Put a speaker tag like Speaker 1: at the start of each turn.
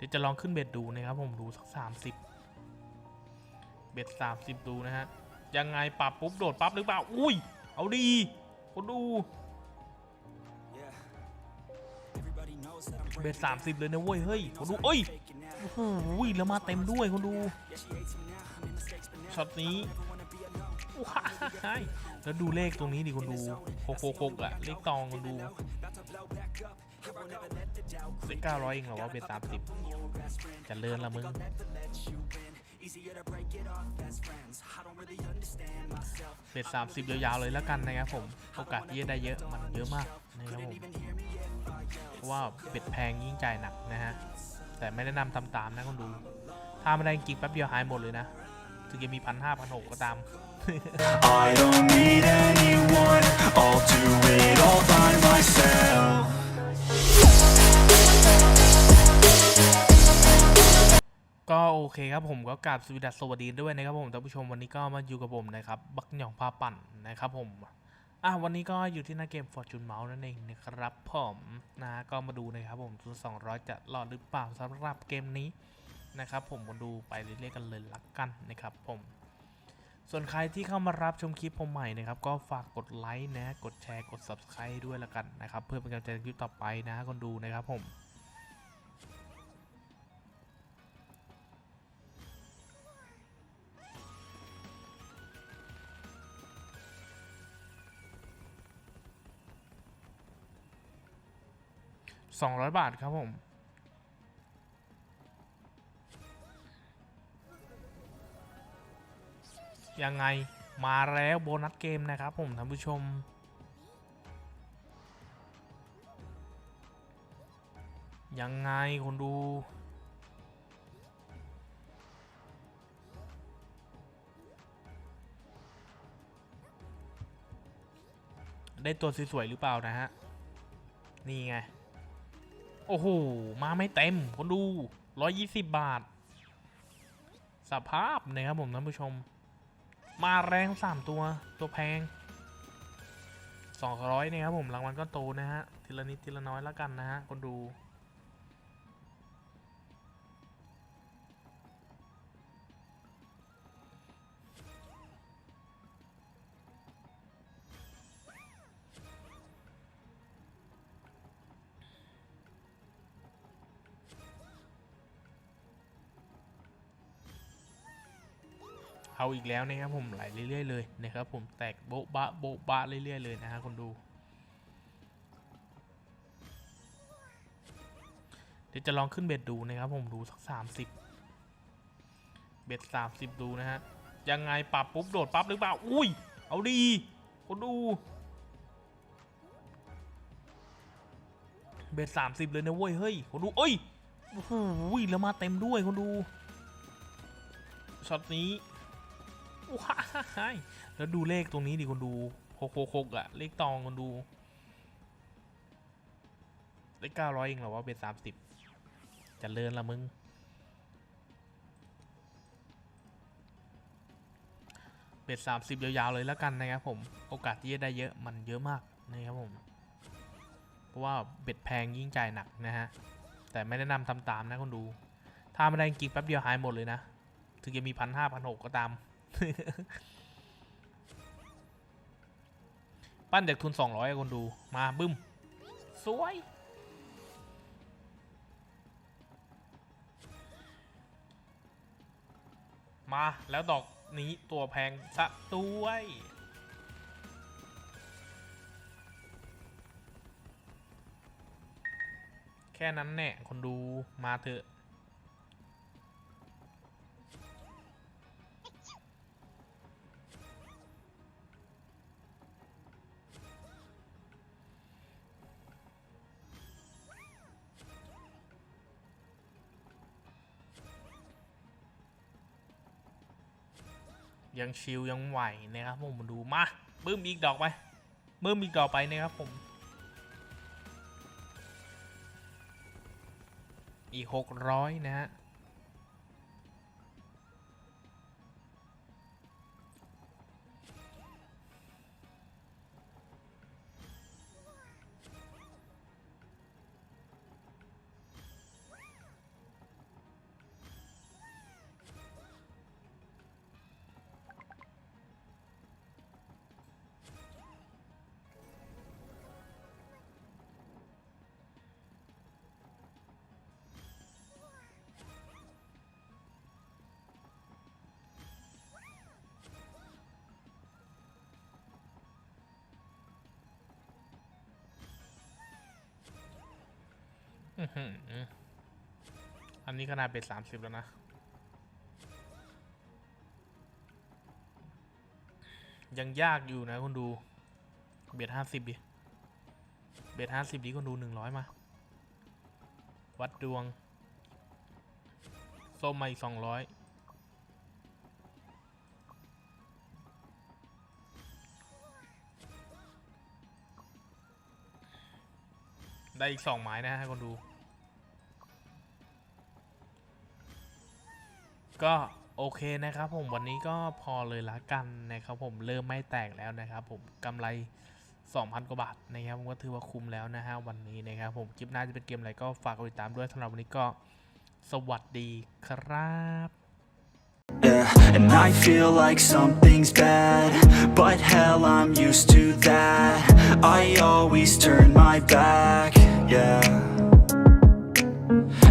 Speaker 1: ดี๋ยวจะลองขึ้นเบ็ดดูนะครับผมดูสักสามสิบเบ็ดสามสิบดูนะฮะ ยังไงปรับปุ๊บโดดปั๊บหรือเปล่า อุ้ย เอาดีคนดู เบ็ดสามสิบเลยนะเว้ย เฮ้ยคนดูเอ้ยโอ้โหแล้วมาเต็มด้วยคนดู ช็อตนี้ว้ายแล้วดูเลขตรงนี้ดิคนดูหกหกหกอะเลขตองคนดู เลขเก้าร้อยเองเหรอว่าเป็นสามสิบจะเลื่อนละมึงเป็ดสามสิบยาวๆเลยแล้วกันนะครับผมโอกาสที่จะได้เยอะมันเยอะมากนะครับผมเพราะว่าเป็ดแพงยิ่งจ่ายหนักนะฮะแต่ไม่แนะนำทำตามนะคนดู ถ้าไม่ได้จริงแป๊บเดียวหายหมดเลยนะถึงจะมีพันห้าพันหกก็ตาม
Speaker 2: I don't need anyone, I'll do it all by myself.
Speaker 1: โอเคครับผมก็กราบสวัสดัสวัสดีด้วยนะครับผมท่านผู้ชมวันนี้ก็มาอยู่กับผมนะครับบักหยองพาปั่นนะครับผมอะวันนี้ก็อยู่ที่หน้าเกม Fortune Mouse นั่นเองนะครับผมนะก็มาดูนะครับผมทุน200 จะรอดหรือเปล่าสำหรับเกมนี้นะครับผมมาดูไปเรื่อยๆกันเลยละกันนะครับผม ส่วนใครที่เข้ามารับชมคลิปผมใหม่นะครับก็ฝากกดไลค์นะกดแชร์กด Subscribe ด้วยละกันนะครับเพื่อเป็นกำลังใจคลิปต่อไปนะคนดูนะครับผม สองร้อยบาทครับผม ยังไงมาแล้วโบนัสเกมนะครับผมท่านผู้ชม ยังไงคนดูได้ตัวสวยๆหรือเปล่านะฮะ นี่ไง โอ้โห มาไม่เต็มคนดู 120 บาท สภาพนะครับผมท่านผู้ชม มาแรง3ตัวตัวแพง 200นะครับผมรางวัลก็โตนะฮะ ทีละนิดทีละน้อยแล้วกันนะฮะคนดู เอาอีกแล้วนะครับผมไหลเรื่อยๆเลยนะครับผมแตกโบ๊ะบะโบ๊ะบะเรื่อยๆเลยนะฮะคนดู เดี๋ยวจะลองขึ้นเบ็ดดูนะครับผมดูสักสามสิบเบ็ดสามสิบดูนะฮะยังไงปรับปุ๊บโดดปั๊บหรือเปล่าอุ้ยเอาดีคนดูเบ็ดสามสิบเลยนะเว้ย เฮ้ย คนดู เอ้ย โอ้โหแล้วมาเต็มด้วย คนดู ช็อตนี้ ว้ายแล้วดูเลขตรงนี้ดิคนดูหกหกหกอะเลขตองคนดูเลขเก้าร้อยเองเหรอว่าเป็นสามสิบจะเลินละมึงเป็ดสามสิบยาวๆเลยแล้วกันนะครับผม โอกาสที่จะได้เยอะมันเยอะมากนะครับผม เพราะว่าเบ็ดแพงยิ่งจ่ายหนักนะฮะ แต่ไม่แนะนำทำตามนะคนดู ถ้าไม่ได้จริงแป๊บเดียวหายหมดเลยนะ ถึงจะมีพันห้าพันหกก็ตาม ปั้นจากทุน 200อะคนดู มาบึ้ม สวย มาแล้วดอกนี้ตัวแพงสะด้วย แค่นั้นแน่คนดูมาเถอะ ยังชิลยังไหวนะครับผมมาดูมาบึ้มอีกดอกไปบึ้มอีกดอกไปนะครับผม อีกหกร้อยนะฮะ อันนี้ขนาดเป็นสามสิบแล้วนะ ยังยากอยู่นะคุณดู เบ็ดห้าสิบดิ เบ็ดห้าสิบดิคุณดูหนึ่งร้อยมา วัดดวง ส้มมาอีกสองร้อยได้อีกสองไม้นะฮะคนดู ก็โอเคนะครับผมวันนี้ก็พอเลยละกันนะครับผมเริ่มไม่แตกแล้วนะครับผมกำไร 2,000 กว่าบาทนะครับผมก็ถือว่าคุ้มแล้วนะฮะวันนี้นะครับผมคลิปหน้าจะเป็นเกมอะไรก็ฝากติดตามด้วยสำหรับวันนี้ก็สวัสดีครับ
Speaker 2: Yeah, and I feel like something's bad But hell, I'm used to that I always turn my back, yeah